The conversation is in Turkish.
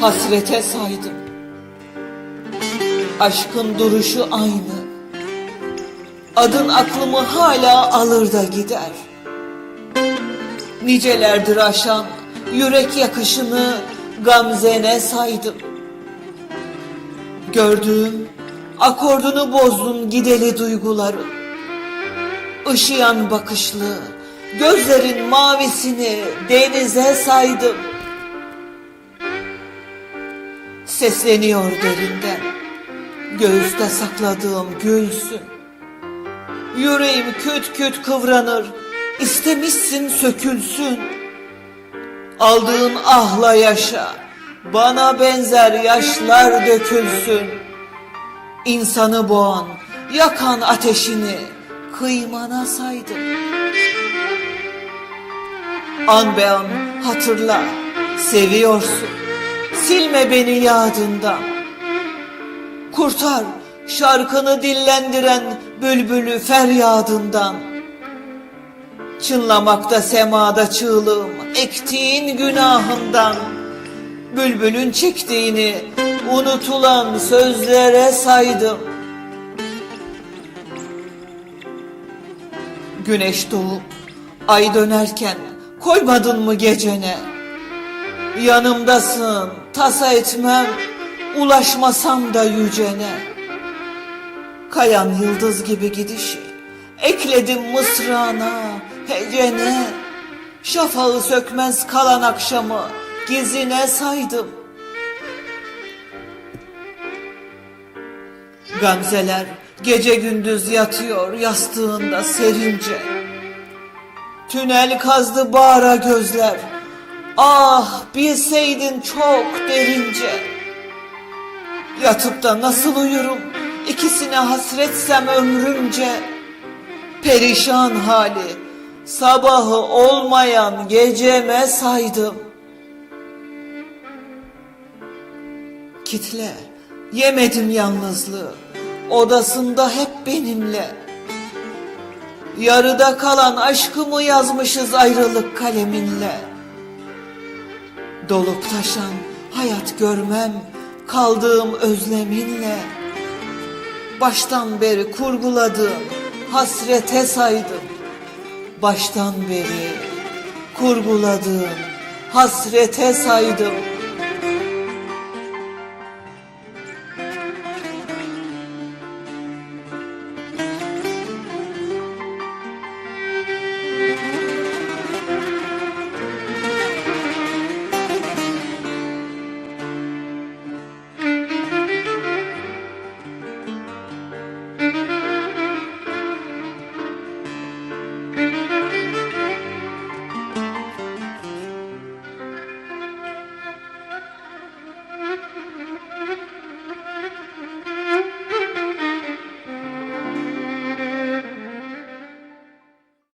hasrete saydım. Aşkın duruşu aynı. Adın aklımı hala alır da gider. Nicelerdir aşan yürek yakışını gamzene saydım. Gördüğüm akordunu bozdun gideli duyguların. Işıyan bakışlı gözlerin mavisini denize saydım. Sesleniyor derinden. Göğüste sakladığım gülsün. Yüreğim küt küt kıvranır İstemişsin sökülsün. Aldığın ahla yaşa Bana benzer yaşlar dökülsün. İnsanı boğan Yakan ateşini Kıymana saydım An be an hatırla Seviyorsun Silme beni yadından. Kurtar şarkını dillendiren bülbülü feryadından. Çınlamakta semada çığlığım ektiğin günahından. Bülbülün çektiğini unutulan sözlere saydım. Güneş doğup ay dönerken koymadın mı gecene? Yanımdasın, tasa etmem, ulaşmasam da yücene. Kayan yıldız gibi gidişi, ekledim mısrana, hecene. Şafağı sökmez kalan akşamı, gizine saydım. Gamzeler gece gündüz yatıyor yastığında serince. Tünel kazdı bağra gözler. Ah bilseydin çok derince. Yatıp da nasıl uyurum ikisine hasretsem ömrümce. Perişan hali sabahı olmayan geceme saydım. Kitle yemedim yalnızlığı odasında hep benimle. Yarıda kalan aşkımı yazmışız ayrılık kaleminle. Dolup taşan hayat görmem kaldığım özleminle. Baştan beri kurguladığım hasrete saydım. Baştan beri kurguladığım hasrete saydım.